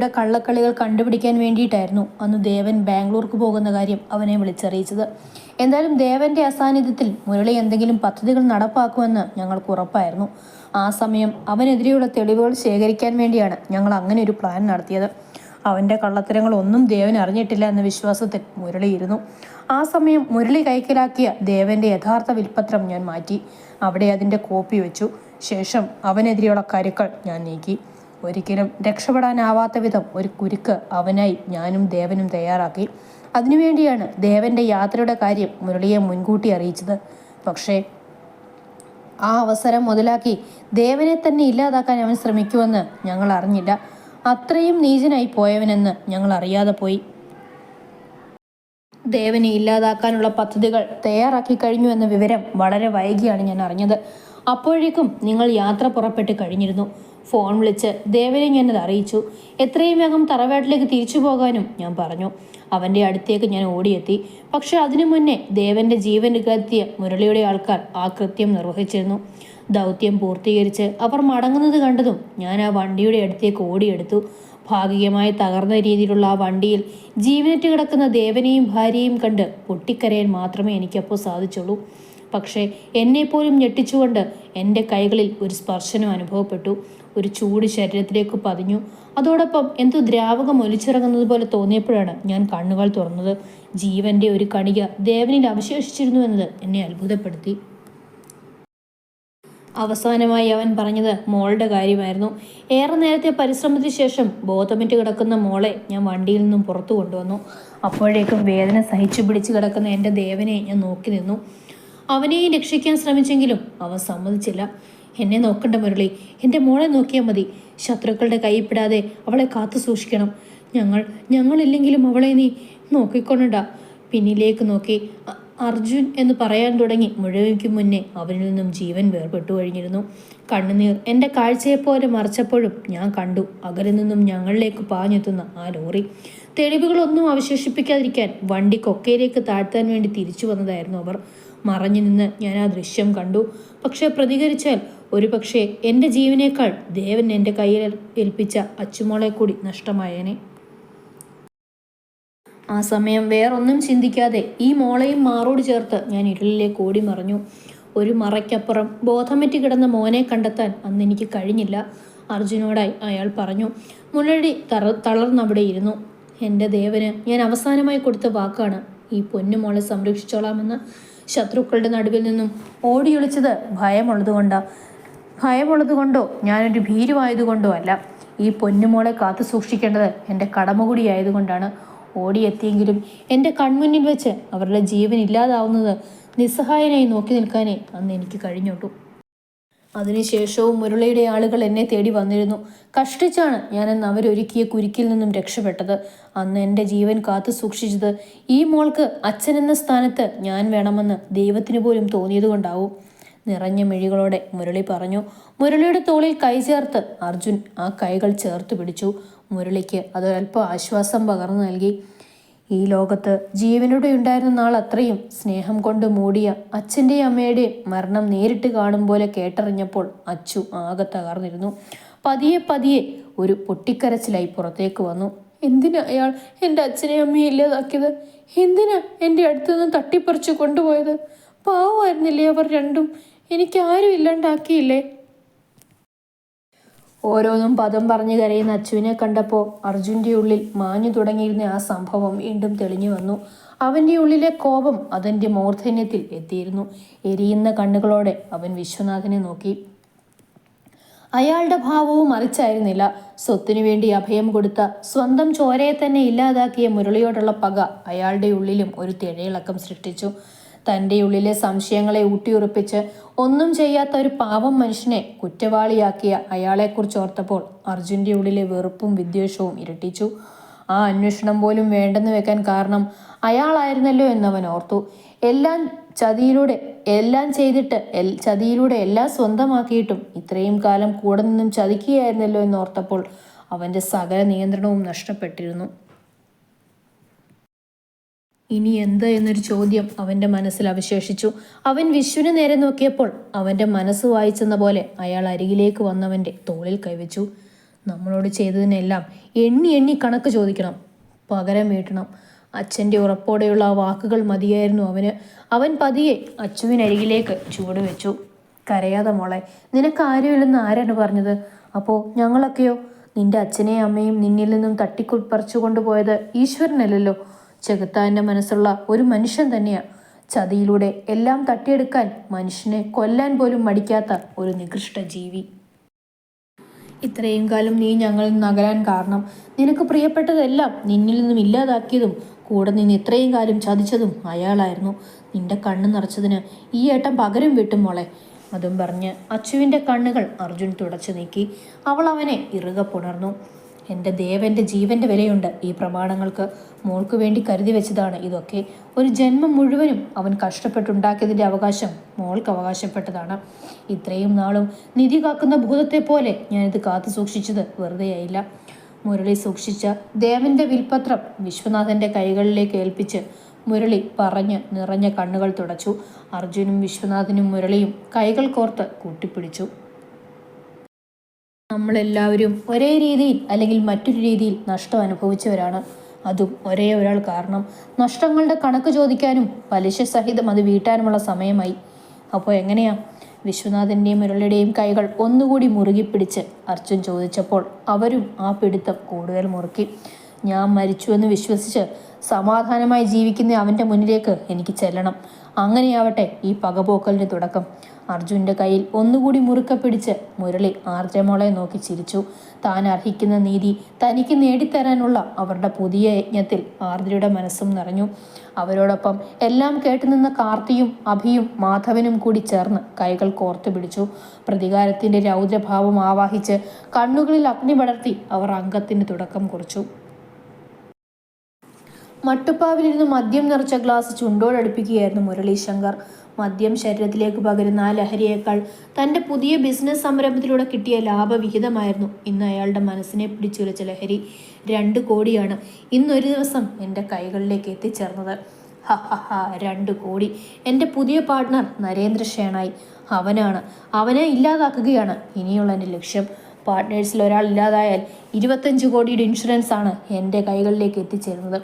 മുരളിയുടെ കള്ളക്കളികൾ കണ്ടുപിടിക്കാൻ വേണ്ടിയിട്ടായിരുന്നു അന്ന് ദേവൻ ബാംഗ്ലൂർക്ക് പോകുന്ന കാര്യം അവനെ വിളിച്ചറിയിച്ചത്. എന്തായാലും ദേവന്റെ അസാന്നിധ്യത്തിൽ മുരളി എന്തെങ്കിലും പദ്ധതികൾ നടപ്പാക്കുമെന്ന് ഞങ്ങൾക്ക് ഉറപ്പായിരുന്നു. ആ സമയം അവനെതിരെയുള്ള തെളിവുകൾ ശേഖരിക്കാൻ വേണ്ടിയാണ് ഞങ്ങൾ അങ്ങനെ ഒരു പ്ലാൻ നടത്തിയത്. അവന്റെ കള്ളത്തരങ്ങളൊന്നും ദേവൻ അറിഞ്ഞിട്ടില്ല എന്ന വിശ്വാസത്തിൽ മുരളിയിരുന്നു ആ സമയം മുരളി കൈക്കലാക്കിയ ദേവന്റെ യഥാർത്ഥ വിൽപ്പത്രം ഞാൻ മാറ്റി. അവിടെ അതിന്റെ കോപ്പി വെച്ചു. ശേഷം അവനെതിരെയുള്ള കരുക്കൾ ഞാൻ നീക്കി. ഒരിക്കലും രക്ഷപ്പെടാനാവാത്ത വിധം ഒരു കുരുക്ക് അവനായി ഞാനും ദേവനും തയ്യാറാക്കി. അതിനുവേണ്ടിയാണ് ദേവന്റെ യാത്രയുടെ കാര്യം മുരളിയെ മുൻകൂട്ടി അറിയിച്ചത്. പക്ഷേ ആ അവസരം മുതലാക്കി ദേവനെ തന്നെ ഇല്ലാതാക്കാൻ അവൻ ശ്രമിക്കുമെന്ന് ഞങ്ങൾ അറിഞ്ഞില്ല. അത്രയും നീചനായി പോയവനെന്ന് ഞങ്ങൾ അറിയാതെ പോയി. ദേവനെ ഇല്ലാതാക്കാനുള്ള പദ്ധതികൾ തയ്യാറാക്കി കഴിഞ്ഞു എന്ന വിവരം വളരെ വൈകിയാണ് ഞാൻ അറിഞ്ഞത്. അപ്പോഴേക്കും നിങ്ങൾ യാത്ര പുറപ്പെട്ട് കഴിഞ്ഞിരുന്നു. ഫോൺ വിളിച്ച് ദേവനെ ഞാനത് അറിയിച്ചു. എത്രയും വേഗം തറവാട്ടിലേക്ക് തിരിച്ചു പോകാനും ഞാൻ പറഞ്ഞു. അവന്റെ അടുത്തേക്ക് ഞാൻ ഓടിയെത്തി. പക്ഷെ അതിനു മുന്നേ ദേവന്റെ ജീവൻ കത്തിയ മുരളിയുടെ ആൾക്കാർ ആ കൃത്യം നിർവഹിച്ചിരുന്നു. ദൗത്യം പൂർത്തീകരിച്ച് അവർ മടങ്ങുന്നത് കണ്ടതും ഞാൻ ആ വണ്ടിയുടെ അടുത്തേക്ക് ഓടിയെടുത്തു. ഭാഗികമായി തകർന്ന രീതിയിലുള്ള ആ വണ്ടിയിൽ ജീവനറ്റ് കിടക്കുന്ന ദേവനെയും ഭാര്യയും കണ്ട് പൊട്ടിക്കരയാൻ മാത്രമേ എനിക്കപ്പോൾ സാധിച്ചുള്ളൂ. പക്ഷേ എന്നെപ്പോലും ഞെട്ടിച്ചുകൊണ്ട് എന്റെ കൈകളിൽ ഒരു സ്പർശനം അനുഭവപ്പെട്ടു. ഒരു ചൂട് ശരീരത്തിലേക്ക് പതിഞ്ഞു. അതോടൊപ്പം എന്തോ ദ്രാവകം ഒലിച്ചിറങ്ങുന്നത് പോലെ തോന്നിയപ്പോഴാണ് ഞാൻ കണ്ണുകൾ തുറന്നത്. ജീവന്റെ ഒരു കണിക ദേവനിൽ അവശേഷിച്ചിരുന്നു എന്നത് എന്നെ അത്ഭുതപ്പെടുത്തി. അവസാനമായി അവൻ പറഞ്ഞത് മോളുടെ കാര്യമായിരുന്നു. ഏറെ നേരത്തെ പരിശ്രമത്തിന് ശേഷം ബോധമിറ്റ് കിടക്കുന്ന മോളെ ഞാൻ വണ്ടിയിൽ നിന്നും പുറത്തു കൊണ്ടുവന്നു. അപ്പോഴേക്കും വേദന സഹിച്ചു പിടിച്ച് കിടക്കുന്ന എന്റെ ദേവനെ ഞാൻ നോക്കി നിന്നു. അവനെയും രക്ഷിക്കാൻ ശ്രമിച്ചെങ്കിലും അവൻ സമ്മതിച്ചില്ല. എന്നെ നോക്കണ്ട മുരളി. എന്റെ മോളെ നോക്കിയാൽ മതി. ശത്രുക്കളുടെ കൈപ്പെടാതെ അവളെ കാത്തു സൂക്ഷിക്കണം. ഞങ്ങൾ ഞങ്ങളില്ലെങ്കിലും അവളെ നീ നോക്കിക്കൊണ്ടണ്ട പിന്നിലേക്ക് നോക്കി. "അ- അർജുൻ എന്ന് പറയാൻ തുടങ്ങി. മുഴുവയ്ക്ക് മുന്നേ അവനിൽ നിന്നും ജീവൻ വേർപെട്ടു കഴിഞ്ഞിരുന്നു. കണ്ണുനീർ എന്റെ കാഴ്ചയെപ്പോലെ മറച്ചപ്പോഴും ഞാൻ കണ്ടു. അകലിൽ നിന്നും ഞങ്ങളിലേക്ക് പാഞ്ഞെത്തുന്ന ആ ലോറി. തെളിവുകളൊന്നും അവശേഷിപ്പിക്കാതിരിക്കാൻ വണ്ടി കൊക്കയിലേക്ക് താഴ്ത്താൻ വേണ്ടി തിരിച്ചു വന്നതായിരുന്നു അവർ. മറഞ്ഞു നിന്ന് ഞാൻ ആ ദൃശ്യം കണ്ടു. പക്ഷെ പ്രതികരിച്ചാൽ ഒരുപക്ഷെ എന്റെ ജീവനേക്കാൾ ദേവൻ എന്റെ കയ്യിൽ ഏൽപ്പിച്ച അച്ചുമോളെ കൂടി നഷ്ടമായേനെ. ആ സമയം വേറൊന്നും ചിന്തിക്കാതെ ഈ മോളെയും മാറോട് ചേർത്ത് ഞാൻ ഇരുളിലേക്ക് ഓടി മറിഞ്ഞു ഒരു മറയ്ക്കപ്പുറം ബോധമറ്റി കിടന്ന മോനെ കണ്ടെത്താൻ അന്ന് എനിക്ക് കഴിഞ്ഞില്ല. അർജുനോടായി അയാൾ പറഞ്ഞു മുരളി തറ തളർന്നവിടെ ഇരുന്നു. എന്റെ ദേവന് ഞാൻ അവസാനമായി കൊടുത്ത വാക്കാണ് ഈ പൊന്നുമോളെ സംരക്ഷിച്ചോളാമെന്ന്. ശത്രുക്കളുടെ നടുവിൽ നിന്നും ഓടിയൊളിച്ചത് ഭയമുള്ളതുകൊണ്ടാ ഭയമുള്ളതുകൊണ്ടോ ഞാനൊരു ഭീരുവായതുകൊണ്ടോ അല്ല. ഈ പൊന്നുമോളെ കാത്തു സൂക്ഷിക്കേണ്ടത് എന്റെ കടമ കൂടിയായതുകൊണ്ടാണ് ഓടിയെത്തിയെങ്കിലും എന്റെ കൺമുന്നിൽ വെച്ച് അവരുടെ ജീവൻ ഇല്ലാതാവുന്നത് നിസ്സഹായനായി നോക്കി നിൽക്കാനേ അന്ന് എനിക്ക് കഴിഞ്ഞുള്ളൂ. അതിനുശേഷവും മുരളിയുടെ ആളുകൾ എന്നെ തേടി വന്നിരുന്നു. കഷ്ടിച്ചാണ് ഞാൻ ഞാനെന്ന് അവരൊരുക്കിയ കുരുക്കിൽ നിന്നും രക്ഷപ്പെട്ടത്. അന്ന് എന്റെ ജീവൻ കാത്തു സൂക്ഷിച്ചത് ഈ മോൾക്ക് അച്ഛനെന്ന സ്ഥാനത്ത് ഞാൻ വേണമെന്ന് ദൈവത്തിന് പോലും തോന്നിയതുകൊണ്ടാവും. നിറഞ്ഞ മിഴികളോടെ മുരളി പറഞ്ഞു മുരളിയുടെ തോളിൽ കൈ ചേർത്ത് അർജുൻ ആ കൈകൾ ചേർത്ത് പിടിച്ചു മുരളിക്ക് അതൊരല്പം ആശ്വാസം പകർന്നു നൽകി. ഈ ലോകത്ത് ജീവനോടെ ഉണ്ടായിരുന്ന നാൾ അത്രയും സ്നേഹം കൊണ്ട് മൂടിയ അച്ഛന്റെയും അമ്മയുടെയും മരണം നേരിട്ട് കാണും പോലെ കേട്ടറിഞ്ഞപ്പോൾ അച്ചു ആകെ തകർന്നിരുന്നു. പതിയെ പതിയെ ഒരു പൊട്ടിക്കരച്ചിലായി പുറത്തേക്ക് വന്നു. എന്തിനാ അയാൾ എന്റെ അച്ഛനെയും അമ്മയെ ഇല്ലാതാക്കിയത്? എന്തിനാ എന്റെ അടുത്തുനിന്ന് തട്ടിപ്പറിച്ചു കൊണ്ടുപോയത്? പാവമായിരുന്നില്ലേ അവർ രണ്ടും? എനിക്ക് ആരും ഇല്ലാണ്ടാക്കിയില്ലേ? ഓരോന്നും പദം പറഞ്ഞു കരയുന്ന അച്ചുവിനെ കണ്ടപ്പോൾ അർജുന്റെ ഉള്ളിൽ മാഞ്ഞു തുടങ്ങിയിരുന്ന ആ സംഭവം വീണ്ടും തെളിഞ്ഞു വന്നു. അവന്റെ ഉള്ളിലെ കോപം അതിന്റെ മൂർധന്യത്തിൽ എത്തിയിരുന്നു. എരിയുന്ന കണ്ണുകളോടെ അവൻ വിശ്വനാഥനെ നോക്കി. അയാളുടെ ഭാവവും മറിച്ചായിരുന്നില്ല. സ്വത്തിനു വേണ്ടി അഭയം കൊടുത്ത സ്വന്തം ചോരയെ തന്നെ ഇല്ലാതാക്കിയ മുരളിയോടുള്ള പക അയാളുടെ ഉള്ളിലും ഒരു തിഴയിളക്കം സൃഷ്ടിച്ചു. തന്റെ ഉള്ളിലെ സംശയങ്ങളെ ഊട്ടിയുറപ്പിച്ച് ഒന്നും ചെയ്യാത്ത ഒരു പാവം മനുഷ്യനെ കുറ്റവാളിയാക്കിയ അയാളെക്കുറിച്ച് ഓർത്തപ്പോൾ അർജുന്റെ ഉള്ളിലെ വെറുപ്പും വിദ്വേഷവും ഇരട്ടിച്ചു. ആ അന്വേഷണം പോലും വേണ്ടെന്ന് വെക്കാൻ കാരണം അയാളായിരുന്നല്ലോ എന്നവൻ ഓർത്തു. എല്ലാം ചതിയിലൂടെ എല്ലാം ചെയ്തിട്ട് എൽ ചതിയിലൂടെ എല്ലാം സ്വന്തമാക്കിയിട്ടും ഇത്രയും കാലം കൂടെ നിന്നും ചതിക്കുകയായിരുന്നല്ലോ എന്നോർത്തപ്പോൾ അവന്റെ സകല നിയന്ത്രണവും നഷ്ടപ്പെട്ടിരുന്നു. ഇനി എന്ത് എന്നൊരു ചോദ്യം അവന്റെ മനസ്സിൽ അവശേഷിച്ചു. അവൻ വിശ്വന് നേരെ നോക്കിയപ്പോൾ അവന്റെ മനസ്സ് വായിച്ചെന്ന പോലെ അയാൾ അരികിലേക്ക് വന്നവന്റെ തോളിൽ കൈവച്ചു. നമ്മളോട് ചെയ്തതിനെല്ലാം എണ്ണി എണ്ണി കണക്ക് ചോദിക്കണം പകരം വീട്ടണം. അച്ഛന്റെ ഉറപ്പോടെയുള്ള ആ വാക്കുകൾ മതിയായിരുന്നു അവന്. അവൻ പതിയെ അച്ചുവിനരികിലേക്ക് ചുവട് വെച്ചു. കരയാതെ മോളെ നിനക്ക് ആരുമില്ലെന്ന് ആരാണ് പറഞ്ഞത്? അപ്പോൾ ഞങ്ങളൊക്കെയോ? നിന്റെ അച്ഛനെയും അമ്മയും നിന്നിൽ നിന്നും തട്ടിക്കുപ്പറിച്ചു കൊണ്ടുപോയത് ഈശ്വരനല്ലല്ലോ. ചെകുത്താന്റെ മനസ്സുള്ള ഒരു മനുഷ്യൻ തന്നെയാണ് ചതിയിലൂടെ എല്ലാം തട്ടിയെടുക്കാൻ മനുഷ്യനെ കൊല്ലാൻ പോലും മടിക്കാത്ത ഒരു നികൃഷ്ട ജീവി. ഇത്രയും കാലം നീ നിന്ന് അകലാൻ കാരണം നിനക്ക് പ്രിയപ്പെട്ടതെല്ലാം നിന്നിൽ നിന്നും ഇല്ലാതാക്കിയതും കൂടെ നിന്ന് ഇത്രയും കാലം ചതിച്ചതും അയാളായിരുന്നു. നിന്റെ കണ്ണ് നിറച്ചതിന് ഈ ഏട്ടൻ പകരം വീട്ടും മോളെ. അതും പറഞ്ഞ് അച്ചുവിന്റെ കണ്ണുകൾ അർജുൻ തുടച്ചു നീക്കി. അവൾ അവനെ ഇറുക പുണർന്നു. എന്റെ ദേവന്റെ ജീവന്റെ വിലയുണ്ട്. ഈ പ്രമാണങ്ങൾക്ക് മോൾക്ക് വേണ്ടി കരുതി വെച്ചതാണ് ഇതൊക്കെ. ഒരു ജന്മം മുഴുവനും അവൻ കഷ്ടപ്പെട്ടുണ്ടാക്കിയതിന്റെ അവകാശം മോൾക്ക് അവകാശപ്പെട്ടതാണ്. ഇത്രയും നാളും നിധി കാക്കുന്ന ഭൂതത്തെ പോലെ ഞാനിത് കാത്തു സൂക്ഷിച്ചത് വെറുതെയായില്ല. മുരളി സൂക്ഷിച്ച ദേവന്റെ വിൽപത്രം വിശ്വനാഥന്റെ കൈകളിലേക്ക് ഏൽപ്പിച്ച് മുരളി പറഞ്ഞ് നിറഞ്ഞ കണ്ണുകൾ തുടച്ചു. അർജുനും വിശ്വനാഥനും മുരളിയും കൈകൾ കോർത്ത് കൂട്ടിപ്പിടിച്ചു. നമ്മളെല്ലാവരും ഒരേ രീതിയിൽ അല്ലെങ്കിൽ മറ്റൊരു രീതിയിൽ നഷ്ടം അനുഭവിച്ചവരാണ്. അതും ഒരേ ഒരാൾ കാരണം നഷ്ടങ്ങളുടെ കണക്ക് ചോദിക്കാനും പലിശ സഹിതം അത് വീട്ടാനുമുള്ള സമയമായി. അപ്പോൾ എങ്ങനെയാ? വിശ്വനാഥന്റെയും മുരളിയുടെയും കൈകൾ ഒന്നുകൂടി മുറുകി പിടിച്ച് അർജുൻ ചോദിച്ചപ്പോൾ അവരും ആ പിടുത്തം കൂടുതൽ മുറുക്കി. ഞാൻ മരിച്ചുവെന്ന് വിശ്വസിച്ച് സമാധാനമായി ജീവിക്കുന്ന അവന്റെ മുന്നിലേക്ക് എനിക്ക് ചെല്ലണം. അങ്ങനെയാവട്ടെ ഈ പകപോക്കലിന്റെ തുടക്കം. അർജുന്റെ കയ്യിൽ ഒന്നുകൂടി മുറുക്ക പിടിച്ച് മുരളി ആർജമോളെ നോക്കി ചിരിച്ചു. താൻ അർഹിക്കുന്ന നീതി തനിക്ക് നേടിത്തരാനുള്ള അവരുടെ പുതിയ യജ്ഞത്തിൽ ആർദ്രയുടെ മനസ്സും നിറഞ്ഞു. അവരോടൊപ്പം എല്ലാം കേട്ടുനിന്ന കാർത്തിയും അഭിയും മാധവനും കൂടി ചേർന്ന് കൈകൾ കോർത്തു പിടിച്ചു. പ്രതികാരത്തിന്റെ രൗദ്രഭാവം ആവാഹിച്ച് കണ്ണുകളിൽ അഗ്നി പടർത്തി അവർ അംഗത്തിന് തുടക്കം കുറിച്ചു. മട്ടുപ്പാവിലിരുന്ന് മദ്യം നിറച്ച ഗ്ലാസ് ചുണ്ടോടടുപ്പിക്കുകയായിരുന്നു മുരളി ശങ്കർ. മദ്യം ശരീരത്തിലേക്ക് പകരുന്ന ആ ലഹരിയേക്കാൾ തന്റെ പുതിയ ബിസിനസ് സംരംഭത്തിലൂടെ കിട്ടിയ ലാഭവിഹിതമായിരുന്നു ഇന്ന് അയാളുടെ മനസ്സിനെ പിടിച്ചുലച്ച ലഹരി. രണ്ട് കോടിയാണ് ഇന്നൊരു ദിവസം എന്റെ കൈകളിലേക്ക് എത്തിച്ചേർന്നത്. ഹ ഹ രണ്ട് കോടി. എന്റെ പുതിയ പാർട്ട്ണർ നരേന്ദ്ര ഷേണായി. അവനാണ്. അവനെ ഇല്ലാതാക്കുകയാണ് ഇനിയുള്ള എന്റെ ലക്ഷ്യം. പാർട്ട്നേഴ്സിൽ ഒരാൾ ഇല്ലാതായാൽ ഇരുപത്തഞ്ച് കോടിയുടെ ഇൻഷുറൻസ് ആണ് എന്റെ കൈകളിലേക്ക് എത്തിച്ചേരുന്നത്.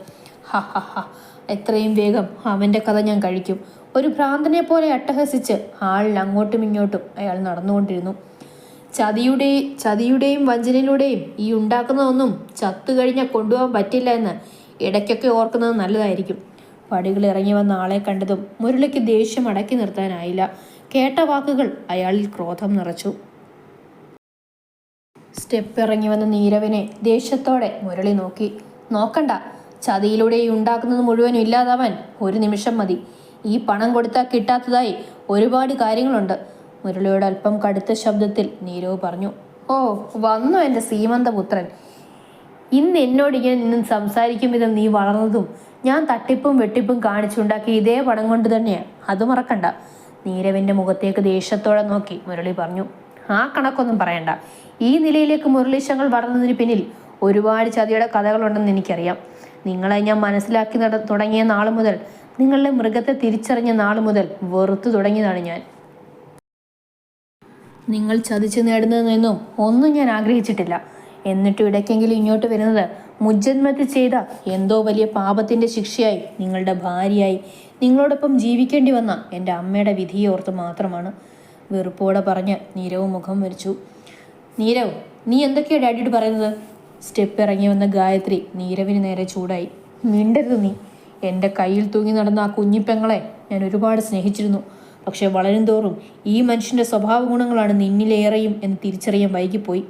ഹ എത്രയും വേഗം അവന്റെ കഥ ഞാൻ കഴിക്കും. ഒരു ഭ്രാന്തനെ പോലെ അട്ടഹസിച്ച് ആളിൽ അങ്ങോട്ടും ഇങ്ങോട്ടും അയാൾ നടന്നുകൊണ്ടിരുന്നു. ചതിയുടെ ചതിയുടെയും വഞ്ചനയിലൂടെയും ഈ ഉണ്ടാക്കുന്നതൊന്നും ചത്തു കഴിഞ്ഞാൽ കൊണ്ടുപോകാൻ പറ്റില്ല എന്ന് ഇടയ്ക്കൊക്കെ ഓർക്കുന്നത് നല്ലതായിരിക്കും. പടികൾ ഇറങ്ങി വന്ന ആളെ കണ്ടതും മുരളിക്ക് ദേഷ്യം അടക്കി നിർത്താനായില്ല. കേട്ട വാക്കുകൾ അയാളിൽ ക്രോധം നിറച്ചു. സ്റ്റെപ്പ് ഇറങ്ങി വന്ന നീരവിനെ ദേഷ്യത്തോടെ മുരളി നോക്കി. നോക്കണ്ട ചതിയിലൂടെ ഈ ഉണ്ടാക്കുന്നത് മുഴുവനും ഇല്ലാതാവാൻ ഒരു നിമിഷം മതി. ഈ പണം കൊടുത്താൽ കിട്ടാത്തതായി ഒരുപാട് കാര്യങ്ങളുണ്ട്. മുരളിയോട് അല്പം കടുത്ത ശബ്ദത്തിൽ നീരവ് പറഞ്ഞു ഓ വന്നു എന്റെ സീമന്തപുത്രൻ. ഇന്ന് എന്നോട് ഇങ്ങനെ നിന്നും സംസാരിക്കും വിധം നീ വളർന്നതും ഞാൻ തട്ടിപ്പും വെട്ടിപ്പും കാണിച്ചുണ്ടാക്കി ഇതേ പണം കൊണ്ട് തന്നെയാണ് അത് മറക്കണ്ട. നീരവിന്റെ മുഖത്തേക്ക് ദേഷ്യത്തോടെ നോക്കി മുരളി പറഞ്ഞു ആ കണക്കൊന്നും പറയണ്ട. ഈ നിലയിലേക്ക് മുരളീശങ്ങൾ വളർന്നതിന് പിന്നിൽ ഒരുപാട് ചതിയുടെ കഥകളുണ്ടെന്ന് എനിക്കറിയാം. നിങ്ങളെ ഞാൻ മനസ്സിലാക്കി നട തുടങ്ങിയ നാൾ മുതൽ നിങ്ങളുടെ മൃഗത്തെ തിരിച്ചറിഞ്ഞ നാൾ മുതൽ വെറുത്തു തുടങ്ങിയതാണ് ഞാൻ. നിങ്ങൾ ചതിച്ചു നേടുന്നതെന്നും ഒന്നും ഞാൻ ആഗ്രഹിച്ചിട്ടില്ല. എന്നിട്ടും ഇടയ്ക്കെങ്കിലും ഇങ്ങോട്ട് വരുന്നത് മുജ്ജന്മത്തിൽ ചെയ്ത എന്തോ വലിയ പാപത്തിന്റെ ശിക്ഷയായി നിങ്ങളുടെ ഭാര്യയായി നിങ്ങളോടൊപ്പം ജീവിക്കേണ്ടി വന്ന എന്റെ അമ്മയുടെ വിധിയെ ഓർത്ത് മാത്രമാണ് വെറുപ്പോടെ പറഞ്ഞ് നീരവ് മുഖം വരിച്ചു. നീരവ് നീ എന്തൊക്കെയാണ് ഡാഡിയോട് പറയുന്നത്? സ്റ്റെപ്പ് ഇറങ്ങി വന്ന ഗായത്രി നീരവിന് നേരെ ചൂടായി. മിണ്ടരുത് നീ. എന്റെ കയ്യിൽ തൂങ്ങി നടന്ന ആ കുഞ്ഞിപ്പെങ്ങളെ ഞാൻ ഒരുപാട് സ്നേഹിച്ചിരുന്നു. പക്ഷേ വളരും തോറും ഈ മനുഷ്യന്റെ സ്വഭാവ ഗുണങ്ങളാണ് നിന്നിലേറെയും എന്ന് തിരിച്ചറിയാൻ വൈകിപ്പോയി.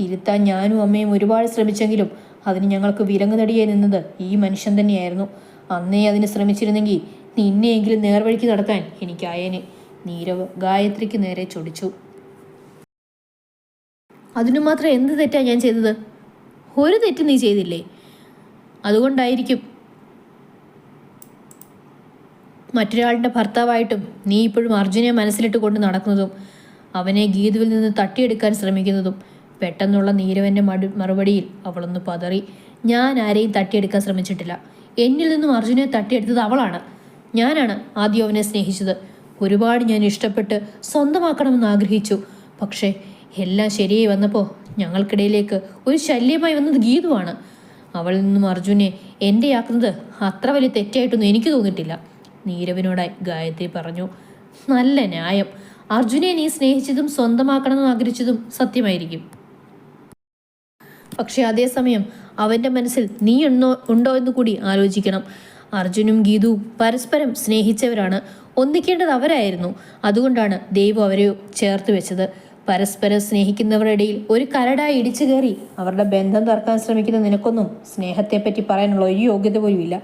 തിരുത്താൻ ഞാനും അമ്മയും ഒരുപാട് ശ്രമിച്ചെങ്കിലും അതിന് ഞങ്ങൾക്ക് വിലങ്ങ് തടിയായി നിന്നത് ഈ മനുഷ്യൻ തന്നെയായിരുന്നു. അന്നേ അതിന് ശ്രമിച്ചിരുന്നെങ്കിൽ നിന്നെയെങ്കിലും നേർവഴിക്ക് നടത്താൻ എനിക്കായേനെ നീരവ് ഗായത്രിക്ക് നേരെ ചൊടിച്ചു. അതിനു മാത്രം എന്ത് തെറ്റാ ഞാൻ ചെയ്തത്? ഒരു തെറ്റ് നീ ചെയ്തില്ലേ? അതുകൊണ്ടായിരിക്കും. മറ്റൊരാളുടെ ഭർത്താവായിട്ടും നീ ഇപ്പോഴും അർജുനെ മനസ്സിലിട്ട് കൊണ്ട് നടക്കുന്നതും അവനെ ഗീതുവിൽ നിന്ന് തട്ടിയെടുക്കാൻ ശ്രമിക്കുന്നതും പെട്ടെന്നുള്ള നീരവന്റെ മടു മറുപടിയിൽ അവളൊന്ന് പതറി ഞാൻ ആരെയും തട്ടിയെടുക്കാൻ ശ്രമിച്ചിട്ടില്ല. എന്നിൽ നിന്നും അർജുനെ തട്ടിയെടുത്തത് അവളാണ്. ഞാനാണ് ആദ്യം അവനെ സ്നേഹിച്ചത്. ഒരുപാട് ഞാൻ ഇഷ്ടപ്പെട്ട് സ്വന്തമാക്കണമെന്ന് ആഗ്രഹിച്ചു. പക്ഷേ എല്ലാം ശരിയായി വന്നപ്പോൾ ഞങ്ങൾക്കിടയിലേക്ക് ഒരു ശല്യമായി വന്നത് ഗീതുവാണ്. അവളിൽ നിന്നും അർജുനെ എന്റെ ആക്കുന്നത് അത്ര വലിയ തെറ്റായിട്ടൊന്നും എനിക്ക് തോന്നിയിട്ടില്ല. നീരവിനോടായി ഗായത്രി പറഞ്ഞു നല്ല ന്യായം. അർജുനെ നീ സ്നേഹിച്ചതും സ്വന്തമാക്കണമെന്ന് ആഗ്രഹിച്ചതും സത്യമായിരിക്കും. പക്ഷെ അതേസമയം അവന്റെ മനസ്സിൽ നീ ഉണ്ടോ ഉണ്ടോ എന്ന് കൂടി ആലോചിക്കണം. അർജുനും ഗീതുവും പരസ്പരം സ്നേഹിച്ചവരാണ്. ഒന്നിക്കേണ്ടത് അവരായിരുന്നു. അതുകൊണ്ടാണ് ദൈവം അവരെ ചേർത്ത് വെച്ചത്. പരസ്പരം സ്നേഹിക്കുന്നവരുടെ ഇടയിൽ ഒരു കരടായി ഇടിച്ചു കയറി അവരുടെ ബന്ധം തർക്കാൻ ശ്രമിക്കുന്ന നിനക്കൊന്നും സ്നേഹത്തെപ്പറ്റി പറയാനുള്ള ഒരു യോഗ്യത പോലും ഇല്ല.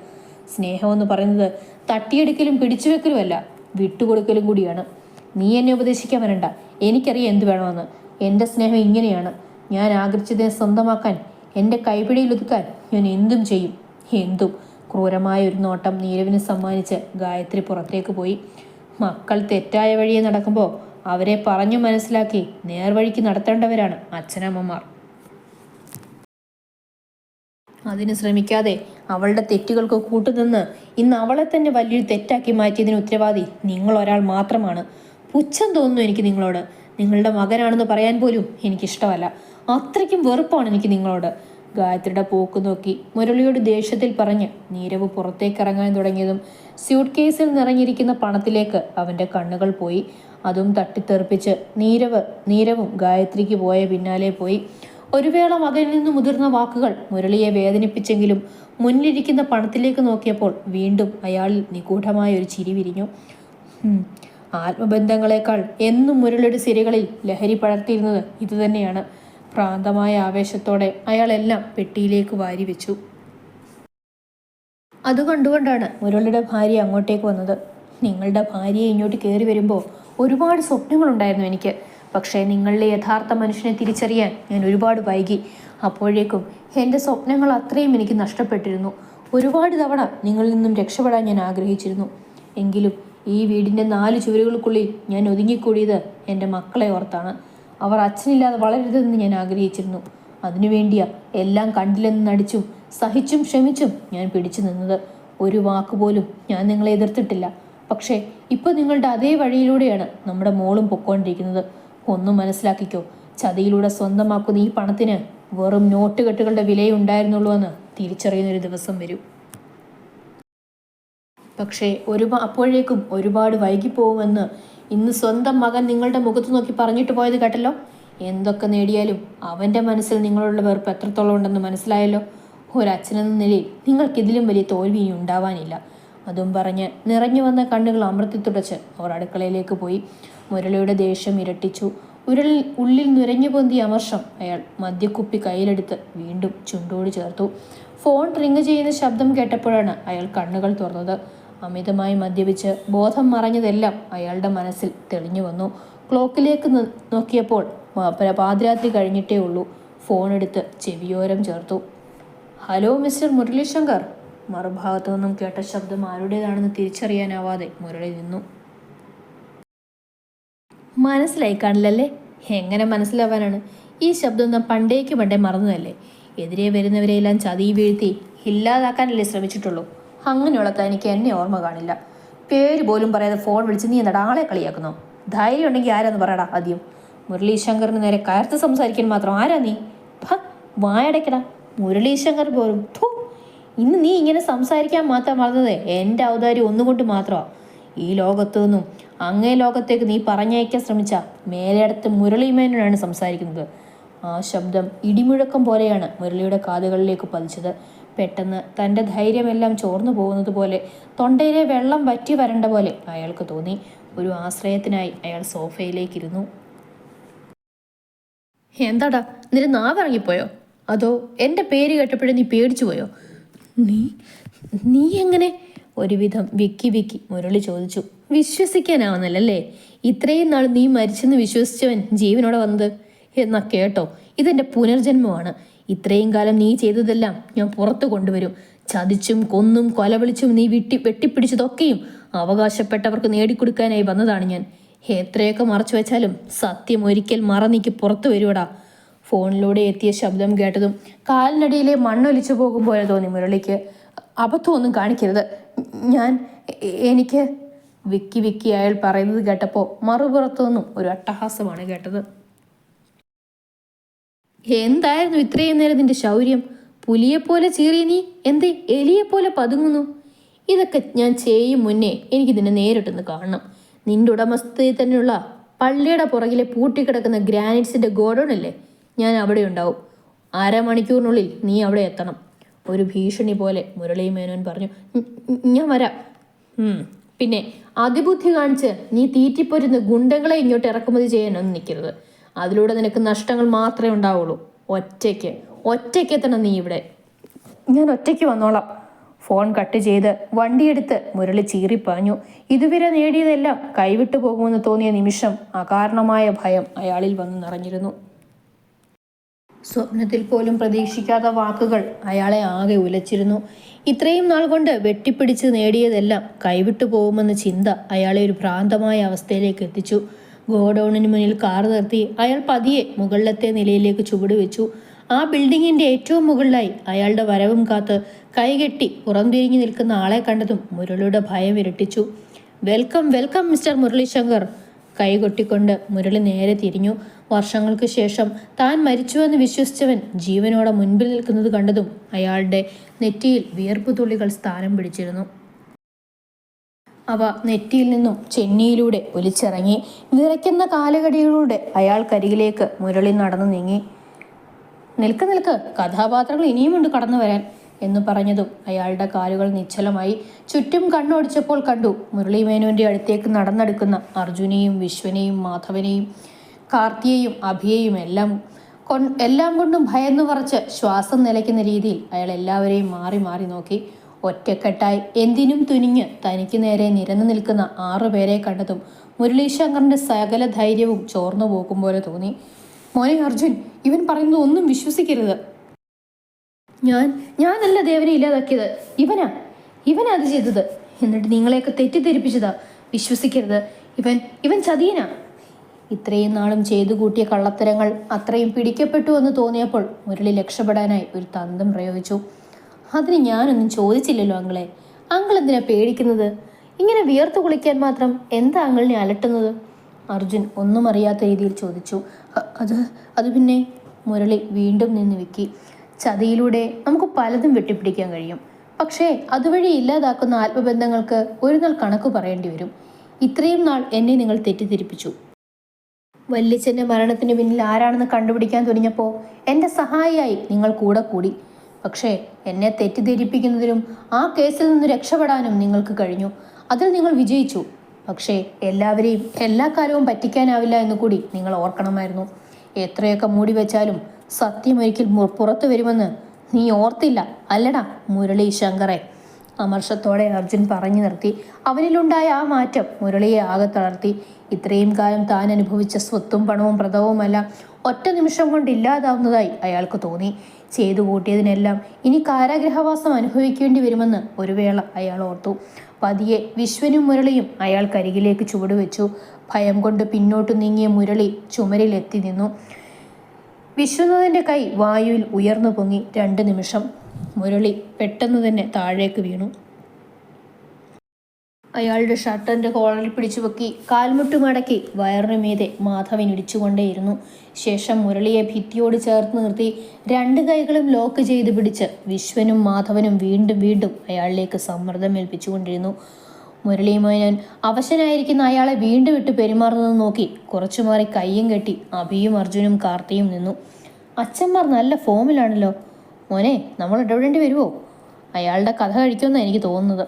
സ്നേഹമെന്ന് പറയുന്നത് തട്ടിയെടുക്കലും പിടിച്ചുവെക്കലുമല്ല വിട്ടുകൊടുക്കലും കൂടിയാണ്. നീ എന്നെ ഉപദേശിക്കാൻ വരണ്ട. എനിക്കറിയാം എന്ത് വേണമെന്ന്. എന്റെ സ്നേഹം ഇങ്ങനെയാണ്. ഞാൻ ആഗ്രഹിച്ചതിനെ സ്വന്തമാക്കാൻ എന്റെ കൈപിടിയിൽ ഒതുക്കാൻ ഞാൻ എന്തും ചെയ്യും. എന്തും. ക്രൂരമായ ഒരു നോട്ടം നീരവിന് സമ്മാനിച്ച് ഗായത്രി പുറത്തേക്ക് പോയി. മക്കൾ തെറ്റായ വഴിയെ നടക്കുമ്പോൾ അവരെ പറഞ്ഞു മനസ്സിലാക്കി നേർവഴിക്ക് നടത്തേണ്ടവരാണ് അച്ഛനമ്മമാർ. അതിന് ശ്രമിക്കാതെ അവളുടെ തെറ്റുകൾക്ക് കൂട്ടുനിന്ന് ഇന്ന് അവളെ തന്നെ വലിയൊരു തെറ്റാക്കി മാറ്റിയതിന് ഉത്തരവാദി നിങ്ങൾ ഒരാൾ മാത്രമാണ്. പുച്ഛം തോന്നുന്നു എനിക്ക് നിങ്ങളോട്. നിങ്ങളുടെ മകനാണെന്ന് പറയാൻ പോലും എനിക്കിഷ്ടമല്ല. അത്രയ്ക്കും വെറുപ്പാണ് എനിക്ക് നിങ്ങളോട്. ഗായത്രിയുടെ പോക്ക് നോക്കി മുരളിയോട് ദേഷ്യത്തിൽ പറഞ്ഞ് നീരവ് പുറത്തേക്ക് ഇറങ്ങാൻ തുടങ്ങിയതും സ്യൂട്ട് കേസിൽ നിറഞ്ഞിരിക്കുന്ന പണത്തിലേക്ക് അവന്റെ കണ്ണുകൾ പോയി. അതും തട്ടിത്തെറിപ്പിച്ച് നീരവ് നീരവും ഗായത്രിക്ക് പോയ പിന്നാലെ പോയി. ഒരു വേള മകനിൽ നിന്ന് മുതിർന്ന വാക്കുകൾ മുരളിയെ വേദനിപ്പിച്ചെങ്കിലും മുന്നിലിരിക്കുന്ന പണത്തിലേക്ക് നോക്കിയപ്പോൾ വീണ്ടും അയാളിൽ നിഗൂഢമായ ഒരു ചിരി വിരിഞ്ഞു. ആത്മബന്ധങ്ങളെക്കാൾ എന്നും മുരളിയുടെ സിരകളിൽ ലഹരി പടർത്തിയിരുന്നത് ഇതുതന്നെയാണ്. പ്രാന്തമായ ആവേശത്തോടെ അയാളെല്ലാം പെട്ടിയിലേക്ക് വാരി വെച്ചു അതുകൊണ്ടുകൊണ്ടാണ് മുരളിയുടെ ഭാര്യ അങ്ങോട്ടേക്ക് വന്നത്. നിങ്ങളുടെ ഭാര്യയെ ഇങ്ങോട്ട് കയറി വരുമ്പോൾ ഒരുപാട് സ്വപ്നങ്ങളുണ്ടായിരുന്നു എനിക്ക്. പക്ഷേ നിങ്ങളുടെ യഥാർത്ഥ മനുഷ്യനെ തിരിച്ചറിയാൻ ഞാൻ ഒരുപാട് വൈകി. അപ്പോഴേക്കും എന്റെ സ്വപ്നങ്ങൾ അത്രയും എനിക്ക് നഷ്ടപ്പെട്ടിരുന്നു. ഒരുപാട് തവണ നിങ്ങളിൽ നിന്നും രക്ഷപ്പെടാൻ ഞാൻ ആഗ്രഹിച്ചിരുന്നു. എങ്കിലും ഈ വീടിന്റെ നാല് ചുവരുകൾക്കുള്ളിൽ ഞാൻ ഒതുങ്ങിക്കൂടിയത് എന്റെ മക്കളെ ഓർത്താണ്. അവർ അച്ഛനില്ലാതെ വളരരുതെന്ന് ഞാൻ ആഗ്രഹിച്ചിരുന്നു. അതിനുവേണ്ടിയാ എല്ലാം കണ്ടില്ലെന്ന് നടിച്ചും സഹിച്ചും ക്ഷമിച്ചും ഞാൻ പിടിച്ചു നിന്നത്. ഒരു വാക്കുപോലും ഞാൻ നിങ്ങളെ എതിർത്തിട്ടില്ല. പക്ഷേ ഇപ്പോൾ നിങ്ങളുടെ അതേ വഴിയിലൂടെയാണ് നമ്മുടെ മോളും പൊക്കോണ്ടിരിക്കുന്നത്. ഒന്നും മനസ്സിലാക്കിക്കോ ചതിയിലൂടെ സ്വന്തമാക്കുന്ന ഈ പണത്തിന് വെറും നോട്ടുകെട്ടുകളുടെ വിലയേ ഉണ്ടായിരുന്നുള്ളൂ എന്ന് തിരിച്ചറിയുന്നൊരു ദിവസം വരും. പക്ഷേ ഒരു അപ്പോഴേക്കും ഒരുപാട് വൈകിപ്പോവുമെന്ന് ഇന്ന് സ്വന്തം മകൻ നിങ്ങളുടെ മുഖത്ത് നോക്കി പറഞ്ഞിട്ട് പോയത് കേട്ടല്ലോ? എന്തൊക്കെ നേടിയാലും അവന്റെ മനസ്സിൽ നിങ്ങളുള്ള വെറുപ്പ് എത്രത്തോളം ഉണ്ടെന്ന് മനസ്സിലായല്ലോ? ഒരച്ഛനെന്ന നിലയിൽ നിങ്ങൾക്കിതിലും വലിയ തോൽവി ഇനി ഉണ്ടാവാനില്ല. അതും പറഞ്ഞ് നിറഞ്ഞു വന്ന കണ്ണുകൾ അമർത്തി തുടച്ച് അവർ അടുക്കളയിലേക്ക് പോയി. മുരളിയുടെ ദേഷ്യം ഇരട്ടിച്ചു. ഉരുളിൽ ഉള്ളിൽ നുരഞ്ഞു പൊന്തിയ അമർഷം അയാൾ മദ്യക്കുപ്പി കയ്യിലെടുത്ത് വീണ്ടും ചുണ്ടോട് ചേർത്തു. ഫോൺ റിങ് ചെയ്യുന്ന ശബ്ദം കേട്ടപ്പോഴാണ് അയാൾ കണ്ണുകൾ തുറന്നത്. അമിതമായി മദ്യപിച്ച് ബോധം മറഞ്ഞതെല്ലാം അയാളുടെ മനസ്സിൽ തെളിഞ്ഞു വന്നു. ക്ലോക്കിലേക്ക് നോക്കിയപ്പോൾ പാതിരാത്രി കഴിഞ്ഞിട്ടേ ഉള്ളൂ. ഫോൺ എടുത്ത് ചെവിയോരം ചേർത്തു. Hello mister Muraleeshankar. മറുഭാഗത്തു നിന്നും കേട്ട ശബ്ദം ആരുടേതാണെന്ന് തിരിച്ചറിയാനാവാതെ മുരളി നിന്നു. മനസ്സിലായി കാണില്ലല്ലേ? എങ്ങനെ മനസ്സിലാവാനാണ്? ഈ ശബ്ദം നാം പണ്ടേക്ക് പണ്ടേ മറന്നതല്ലേ? എതിരെ വരുന്നവരെയെല്ലാം ചതി വീഴ്ത്തി ഇല്ലാതാക്കാനല്ലേ ശ്രമിച്ചിട്ടുള്ളൂ. അങ്ങനെയുള്ള തനിക്ക് എന്നെ ഓർമ്മ കാണില്ല. പേര് പോലും പറയാതെ ഫോൺ വിളിച്ച് നീ എന്താ ആളെ കളിയാക്കുന്നു? ധൈര്യം ഉണ്ടെങ്കിൽ ആരാന്ന് പറയടാ ആദ്യം. മുരളീശങ്കറിന് നേരെ കയർത്ത് സംസാരിക്കാൻ മാത്രം ആരാ നീ? വായടയ്ക്കടാ. മുരളീശങ്കർ പോലും. ഥു ഇന്ന് നീ ഇങ്ങനെ സംസാരിക്കാൻ മാത്രം മറന്നത്. എന്റെ ഔദാര്യം ഒന്നുകൊണ്ട് മാത്രമാണ് ഈ ലോകത്തു നിന്നും അങ്ങേ ലോകത്തേക്ക് നീ പറഞ്ഞയക്കാൻ ശ്രമിച്ച. മേലടത്ത് മുരളിമേനോനാണ് സംസാരിക്കുന്നത്. ആ ശബ്ദം ഇടിമുഴക്കം പോലെയാണ് മുരളിയുടെ കാതുകളിലേക്ക് പതിച്ചത്. പെട്ടെന്ന് തന്റെ ധൈര്യമെല്ലാം ചോർന്നു പോകുന്നത് പോലെ തൊണ്ടയിലെ വെള്ളം വറ്റി വരണ്ട പോലെ അയാൾക്ക് തോന്നി. ഒരു ആശ്രയത്തിനായി അയാൾ സോഫയിലേക്കിരുന്നു. എന്താടാ നിന്റെ നാവിറങ്ങിപ്പോയോ? അതോ എന്റെ പേര് കേട്ടപ്പോഴും നീ പേടിച്ചു പോയോ? നീ നീ എങ്ങനെ? ഒരുവിധം വിക്കി വിക്കി മുരളി ചോദിച്ചു. വിശ്വസിക്കാനാവുന്നല്ലേ ഇത്രയും നാൾ നീ മരിച്ചെന്ന് വിശ്വസിച്ചവൻ ജീവനോടെ വന്നത്? എന്നാ കേട്ടോ ഇതെന്റെ പുനർജന്മമാണ്. ഇത്രയും കാലം നീ ചെയ്തതെല്ലാം ഞാൻ പുറത്തു കൊണ്ടുവരും. ചതിച്ചും കൊന്നും കൊലവിളിച്ചും നീ വിട്ടി വെട്ടിപ്പിടിച്ചതൊക്കെയും അവകാശപ്പെട്ടവർക്ക് നേടിക്കൊടുക്കാനായി വന്നതാണ് ഞാൻ. എത്രയൊക്കെ മറച്ചു വെച്ചാലും സത്യം ഒരിക്കൽ മറന്നിക്ക് പുറത്തു വരുവടാ. ഫോണിലൂടെ എത്തിയ ശബ്ദം കേട്ടതും കാലിനടിയിലെ മണ്ണൊലിച്ചു പോകും പോലെ തോന്നി മുരളിക്ക്. അബദ്ധമൊന്നും കാണിക്കരുത്. ഞാൻ എനിക്ക് വിക്കി വിക്കി അയാൾ പറയുന്നത് കേട്ടപ്പോൾ മറുപുറത്തൊന്നും ഒരു അട്ടഹാസമാണ് കേട്ടത്. എന്തായിരുന്നു ഇത്രയും നേരം നിന്റെ ശൗര്യം? പുലിയെപ്പോലെ ചീറി നീ എന്തേ എലിയെപ്പോലെ പതുങ്ങുന്നു? ഇതൊക്കെ ഞാൻ ചെയ്യും മുന്നേ എനിക്ക് നിന്നെ നേരിട്ടൊന്ന് കാണണം. നിന്റെ ഉടമസ്ഥയിൽ തന്നെയുള്ള പള്ളിയുടെ പുറകിലെ പൂട്ടിക്കിടക്കുന്ന ഗ്രാനൈറ്റ്സിന്റെ ഗോഡൗൺ അല്ലേ? ഞാൻ അവിടെ ഉണ്ടാവും അരമണിക്കൂറിനുള്ളിൽ നീ അവിടെ എത്തണം. ഒരു ഭീഷണി പോലെ മുരളി മേനോൻ പറഞ്ഞു "ഉം, ഉം, ഞാൻ വരാം. പിന്നെ അതിബുദ്ധി കാണിച്ച് നീ തീറ്റിപ്പൊരുന്ന് ഗുണ്ടകളെ ഇങ്ങോട്ട് ഇറക്കുമതി ചെയ്യാനൊന്നും നിൽക്കരുത്. അതിലൂടെ നിനക്ക് നഷ്ടങ്ങൾ മാത്രമേ ഉണ്ടാവുള്ളൂ. ഒറ്റയ്ക്ക് ഒറ്റയ്ക്ക് എത്തണം നീ ഇവിടെ. ഞാൻ ഒറ്റയ്ക്ക് വന്നോളാം. ഫോൺ കട്ട് ചെയ്ത് വണ്ടിയെടുത്ത് മുരളി ചീറിപ്പാഞ്ഞു ഇതുവരെ നേടിയതെല്ലാം കൈവിട്ടു പോകുമെന്ന് തോന്നിയ നിമിഷം അകാരണമായ ഭയം അയാളിൽ വന്ന് നിറഞ്ഞിരുന്നു. സ്വപ്നത്തിൽ പോലും പ്രതീക്ഷിക്കാത്ത വാക്കുകൾ അയാളെ ആകെ ഉലച്ചിരുന്നു. ഇത്രയും നാൾ കൊണ്ട് വെട്ടിപ്പിടിച്ച് നേടിയതെല്ലാം കൈവിട്ടു പോകുമെന്ന ചിന്ത അയാളെ ഒരു ഭ്രാന്തമായ അവസ്ഥയിലേക്ക് എത്തിച്ചു. ഗോഡൌണിന് മുന്നിൽ കാർ നിർത്തി അയാൾ പതിയെ മുകളിലത്തെ നിലയിലേക്ക് ചുവടുവെച്ചു ആ ബിൽഡിങ്ങിന്റെ ഏറ്റവും മുകളിലായി അയാളുടെ വരവും കാത്ത് കൈകെട്ടി പുറംതിരിഞ്ഞു നിൽക്കുന്ന ആളെ കണ്ടതും മുരളിയുടെ ഭയം ഇരട്ടിച്ചു. വെൽക്കം വെൽക്കം മിസ്റ്റർ മുരളീശങ്കർ കൈകൊട്ടിക്കൊണ്ട് മുരളി നേരെ തിരിഞ്ഞു. വർഷങ്ങൾക്ക് ശേഷം താൻ മരിച്ചുവെന്ന് വിശ്വസിച്ചവൻ ജീവനോടെ മുൻപിൽ നിൽക്കുന്നത് കണ്ടതും അയാളുടെ നെറ്റിയിൽ വിയർപ്പ് തുള്ളികൾ സ്ഥാനം പിടിച്ചിരുന്നു. അവ നെറ്റിയിൽ നിന്നും ചെന്നിയിലൂടെ ഒലിച്ചിറങ്ങി. വിറയ്ക്കുന്ന കാലുകടികളിലൂടെ അയാൾക്കരികിലേക്ക് മുരളി നടന്നു നീങ്ങി. നിൽക്ക് നിൽക്ക് കഥാപാത്രങ്ങൾ ഇനിയുമുണ്ട് കടന്നു വരാൻ എന്ന് പറഞ്ഞതും അയാളുടെ കാലുകൾ നിശ്ചലമായി. ചുറ്റും കണ്ണോടിച്ചപ്പോൾ കണ്ടു മുരളി അടുത്തേക്ക് നടന്നെടുക്കുന്ന അർജുനെയും വിശ്വനെയും മാധവനെയും കാർത്തിയെയും അഭിയെയും എല്ലാം എല്ലാം കൊണ്ടും ഭയന്നു പറച്ച് ശ്വാസം നിലയ്ക്കുന്ന രീതിയിൽ അയാൾ എല്ലാവരെയും മാറി മാറി നോക്കി. ഒറ്റക്കെട്ടായി എന്തിനും തുനിഞ്ഞ് തനിക്ക് നേരെ നിരന്നു നിൽക്കുന്ന ആറുപേരെ കണ്ടതും മുരളീശങ്കറിന്റെ സകല ധൈര്യവും ചോർന്നു പോകും പോലെ തോന്നി. മോനെ അർജുൻ ഇവൻ പറയുന്നത് ഒന്നും വിശ്വസിക്കരുത്. ഞാൻ ഞാനല്ല ദേവനെ ഇല്ലാതാക്കിയത്. ഇവനാ ഇവനാ അത് ചെയ്തത്. എന്നിട്ട് നിങ്ങളെയൊക്കെ തെറ്റിദ്ധരിപ്പിച്ചതാ. വിശ്വസിക്കരുത്. ഇവൻ ഇവൻ ചതിയനാ. ഇത്രയും നാളും ചെയ്തു കൂട്ടിയ കള്ളത്തരങ്ങൾ അത്രയും പിടിക്കപ്പെട്ടു എന്ന് തോന്നിയപ്പോൾ മുരളി രക്ഷപ്പെടാനായി ഒരു തന്തം പ്രയോഗിച്ചു. അതിന് ഞാനൊന്നും ചോദിച്ചില്ലല്ലോ അങ്ങളെ അങ്കിൾ എന്തിനാ പേടിക്കുന്നത്? ഇങ്ങനെ വിയർത്തു കുളിക്കാൻ മാത്രം എന്താ അങ്ങളിനെ അലട്ടുന്നത്? അർജുൻ ഒന്നും അറിയാത്ത രീതിയിൽ ചോദിച്ചു. അത് അത് പിന്നെ മുരളി വീണ്ടും നിന്ന് വിക്കി. ചതിയിലൂടെ നമുക്ക് പലതും വെട്ടിപ്പിടിക്കാൻ കഴിയും. പക്ഷേ അതുവഴി ഇല്ലാതാക്കുന്ന ആത്മബന്ധങ്ങൾക്ക് ഒരു നാൾ കണക്ക് പറയേണ്ടി വരും. ഇത്രയും നാൾ എന്നെ നിങ്ങൾ തെറ്റിദ്ധരിപ്പിച്ചു. വല്യച്ഛന്റെ മരണത്തിന് പിന്നിൽ ആരാണെന്ന് കണ്ടുപിടിക്കാൻ തുടങ്ങിയപ്പോൾ എന്റെ സഹായിയായി നിങ്ങൾ കൂടെ കൂടി. പക്ഷേ എന്നെ തെറ്റിദ്ധരിപ്പിക്കുന്നതിലും ആ കേസിൽ നിന്ന് രക്ഷപ്പെടാനും നിങ്ങൾക്ക് കഴിഞ്ഞു. അതിൽ നിങ്ങൾ വിജയിച്ചു. പക്ഷേ എല്ലാവരെയും എല്ലാ കാലവും പറ്റിക്കാനാവില്ല എന്ന് കൂടി നിങ്ങൾ ഓർക്കണമായിരുന്നു. എത്രയൊക്കെ മൂടി വെച്ചാലും സത്യം ഒരിക്കൽ പുറത്തു വരുമെന്ന് നീ ഓർത്തില്ല. അല്ലടാ മുരളി ശങ്കറെ. അമർഷത്തോടെ അർജുൻ പറഞ്ഞു നിർത്തി. അവനിലുണ്ടായ ആ മാറ്റം മുരളിയെ ആകെ തളർത്തി. ഇത്രയും കാലം താൻ അനുഭവിച്ച സ്വത്തും പണവും പ്രതവുമെല്ലാം ഒറ്റ നിമിഷം കൊണ്ട് ഇല്ലാതാവുന്നതായി അയാൾക്ക് തോന്നി. ചെയ്തു കൂട്ടിയതിനെല്ലാം ഇനി കാരാഗ്രഹവാസം അനുഭവിക്കേണ്ടി വരുമെന്ന് ഒരു വേള അയാൾ ഓർത്തു. പതിയെ വിശ്വനും മുരളിയും അയാൾക്കരികിലേക്ക് ചുവടുവെച്ചു. ഭയം കൊണ്ട് പിന്നോട്ട് നീങ്ങിയ മുരളി ചുമരിലെത്തി നിന്നു. വിശ്വനാഥന്റെ കൈ വായുവിൽ ഉയർന്നു പൊങ്ങി രണ്ട് നിമിഷം. മുരളി പെട്ടെന്ന് തന്നെ താഴേക്ക് വീണു. അയാളുടെ ഷർട്ടന്റെ കോളറിൽ പിടിച്ചു പൊക്കി കാൽമുട്ട് മടക്കി വയറിന് മീതെ മാധവൻ ഇടിച്ചുകൊണ്ടേയിരുന്നു. ശേഷം മുരളിയെ ഭിത്തിയോട് ചേർത്ത് നിർത്തി രണ്ട് കൈകളും ലോക്ക് ചെയ്ത് പിടിച്ച് വിശ്വനും മാധവനും വീണ്ടും വീണ്ടും അയാളിലേക്ക് സമ്മർദ്ദം ഏൽപ്പിച്ചുകൊണ്ടിരുന്നു മുരളി മോയനൻ അവശനായിരിക്കുന്ന അയാളെ വീണ്ടും ഇട്ട് പെരുമാറുന്നത് നോക്കി കുറച്ചു മാറി കയ്യും കെട്ടി അഭിയും അർജുനും കാർത്തിയും നിന്നു. അച്ഛന്മാർ നല്ല ഫോമിലാണല്ലോ. മോനെ നമ്മൾ ഇടപെടേണ്ടി വരുമോ അയാളുടെ കഥ കഴിക്കുമെന്നാണ് എനിക്ക് തോന്നുന്നത്.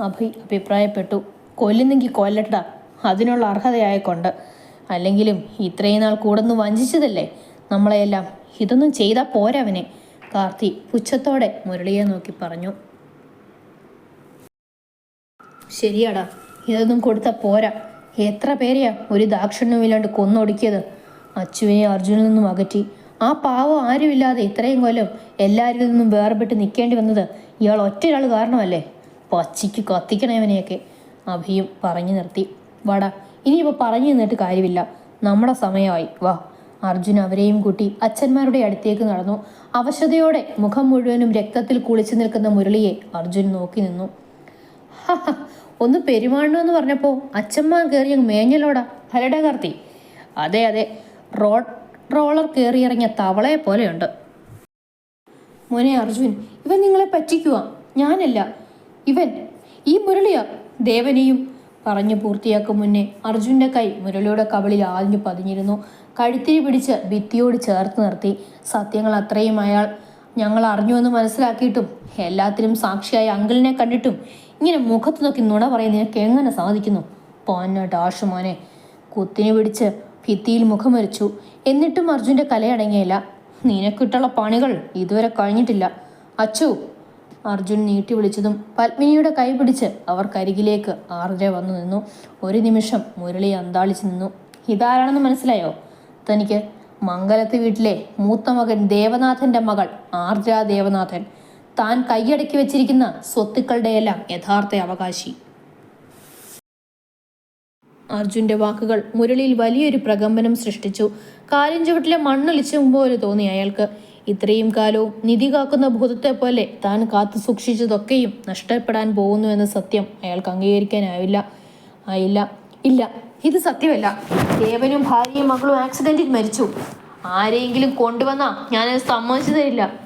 അഭി അഭിപ്രായപ്പെട്ടു. കൊല്ലുന്നെങ്കിൽ കൊല്ലട്ട അതിനുള്ള അർഹതയായക്കൊണ്ട് അല്ലെങ്കിലും ഇത്രയും നാൾ കൂടെന്ന് വഞ്ചിച്ചതല്ലേ? നമ്മളെയെല്ലാം ഇതൊന്നും ചെയ്താൽ പോരവനെ കാർത്തി പുച്ഛത്തോടെ മുരളിയെ നോക്കി പറഞ്ഞു. ശരിയാടാ. ഇതൊന്നും കൊടുത്ത പോരാ. എത്ര പേരെയാ ഒരു ദാക്ഷിണ്യമില്ലാണ്ട് കൊന്നൊടുക്കിയത്? അച്ചുവിനെ അർജുനിൽ നിന്നും അകറ്റി. ആ പാവം ആരുമില്ലാതെ ഇത്രയും കൊല്ലം എല്ലാവരിൽ നിന്നും വേർപെട്ട് നിൽക്കേണ്ടി വന്നത് ഇയാൾ ഒറ്റയാൾ കാരണമല്ലേ? പച്ചയ്ക്ക് കത്തിക്കണവനെയൊക്കെ അഭിയും പറഞ്ഞു നിർത്തി. വാടാ ഇനിയിപ്പോൾ പറഞ്ഞു നിന്നിട്ട് കാര്യമില്ല. നമ്മുടെ സമയമായി. വാ. അർജുൻ അവരെയും കൂട്ടി അച്ഛന്മാരുടെ അടുത്തേക്ക് നടന്നു. അവശതയോടെ മുഖം മുഴുവനും രക്തത്തിൽ കുളിച്ചു നിൽക്കുന്ന മുരളിയെ അർജുൻ നോക്കി നിന്നു. ഒന്ന് പെരുമാറണം എന്ന് പറഞ്ഞപ്പോൾ അച്ഛമ്മ കയറി അങ്ങ് മേഞ്ഞലോടാ ഹലട കാർത്തി. അതെ അതെ. റോഡ് റോളർ കയറിയിറങ്ങിയ തവളയെ പോലെയുണ്ട്. മോനെ അർജുൻ ഇവൻ നിങ്ങളെ പറ്റിക്കുക ഞാനല്ല. ഇവൻ ഈ മുരളിയ. ദേവനെയും പറഞ്ഞു പൂർത്തിയാക്കും മുന്നേ അർജുന്റെ കൈ മുരളിയുടെ കവളിൽ ആഞ്ഞു പതിഞ്ഞിരുന്നു. കഴുത്തിരി പിടിച്ച് ഭിത്തിയോട് ചേർത്ത് നിർത്തി. സത്യങ്ങൾ അത്രയും അയാൾ ഞങ്ങൾ അറിഞ്ഞുവെന്ന് മനസ്സിലാക്കിയിട്ടും എല്ലാത്തിനും സാക്ഷിയായ അങ്കിളിനെ കണ്ടിട്ടും ഇങ്ങനെ മുഖത്ത് നോക്കി നുണ പറയുന്ന നിനക്ക് എങ്ങനെ സാധിക്കുന്നു? പൊന്നട്ട് ആഷുമോനെ കുത്തിനെ പിടിച്ച് ഭിത്തിയിൽ മുഖം വരച്ചു. എന്നിട്ടും അർജുന്റെ കലയടങ്ങിയില്ല നിനക്കിട്ടുള്ള പണികൾ ഇതുവരെ കഴിഞ്ഞിട്ടില്ല. അച്ചു അർജുൻ നീട്ടി വിളിച്ചതും പത്മിനിയുടെ കൈ പിടിച്ച് അവർ കരികിലേക്ക് ആർദ്ര വന്നു നിന്നു. ഒരു നിമിഷം മുരളി അന്താളിച്ചു നിന്നു. ഇതാരാണെന്ന് മനസ്സിലായോ? തനിക്ക് മംഗലത്ത് വീട്ടിലെ മൂത്ത മകൻ ദേവനാഥന്റെ മകൾ ആർദ്ര ദേവനാഥൻ താൻ കൈയടക്കി വെച്ചിരിക്കുന്ന സ്വത്തുക്കളുടെയെല്ലാം യഥാർത്ഥ അവകാശി. അർജുന്റെ വാക്കുകൾ മുരളിയിൽ വലിയൊരു പ്രകമ്പനം സൃഷ്ടിച്ചു. കാലിൻ ചുവട്ടിലെ മണ്ണൊലിച്ചും പോലെ തോന്നി അയാൾക്ക്. ഇത്രയും കാലവും നിധി കാക്കുന്ന ഭൂതത്തെ പോലെ താൻ കാത്തു സൂക്ഷിച്ചതൊക്കെയും നഷ്ടപ്പെടാൻ പോകുന്നു എന്ന സത്യം അയാൾക്ക് അംഗീകരിക്കാനാവില്ല. ആയില്ല. ഇല്ല. ഇത് സത്യമല്ല. ദേവനും ഭാര്യയും മകളും ആക്സിഡന്റിൽ മരിച്ചു. ആരെയെങ്കിലും കൊണ്ടുവന്നാ ഞാനത് സമ്മതിച്ചു തരില്ല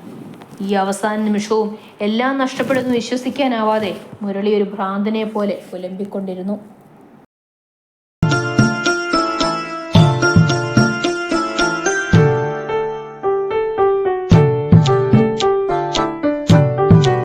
ഈ അവസാന നിമിഷവും എല്ലാം നഷ്ടപ്പെടുന്നു വിശ്വസിക്കാനാവാതെ മുരളി ഒരു ഭ്രാന്തനെ പോലെ പുലമ്പിക്കൊണ്ടിരുന്നു